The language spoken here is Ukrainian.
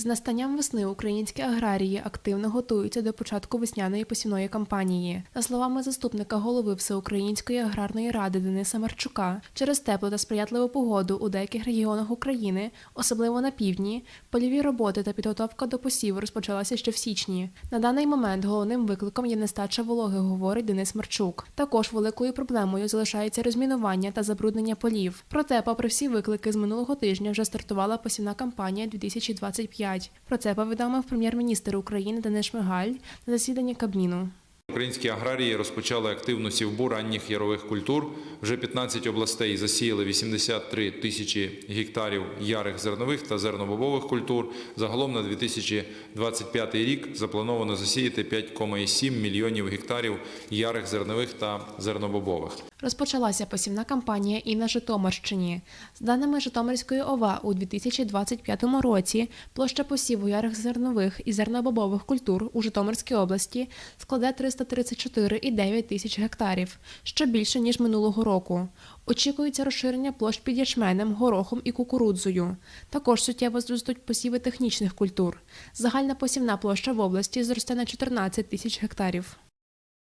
З настанням весни українські аграрії активно готуються до початку весняної посівної кампанії. За словами заступника голови Всеукраїнської аграрної ради Дениса Марчука, через теплу та сприятливу погоду у деяких регіонах України, особливо на півдні, польові роботи та підготовка до посіву розпочалася ще в січні. На даний момент головним викликом є нестача вологи, говорить Денис Марчук. Також великою проблемою залишається розмінування та забруднення полів. Проте, попри всі виклики, з минулого тижня вже стартувала посівна кампанія 2025. Про це повідомив прем'єр-міністр України Денис Шмигаль на засіданні Кабміну. Українські аграрії розпочали активну сівбу ранніх ярових культур. Вже 15 областей засіяли 83 тисячі гектарів ярих зернових та зернобобових культур. Загалом на 2025 рік заплановано засіяти 5,7 мільйонів гектарів ярих зернових та зернобобових. Розпочалася посівна кампанія і на Житомирщині. За даними Житомирської ОВА, у 2025 році площа посіву ярих зернових і зернобобових культур у Житомирській області складе 334,9 тисяч гектарів, що більше ніж минулого року. Очікується розширення площ під ячменем, горохом і кукурудзою. Також суттєво зростуть посіви технічних культур. Загальна посівна площа в області зросте на 14 тисяч гектарів.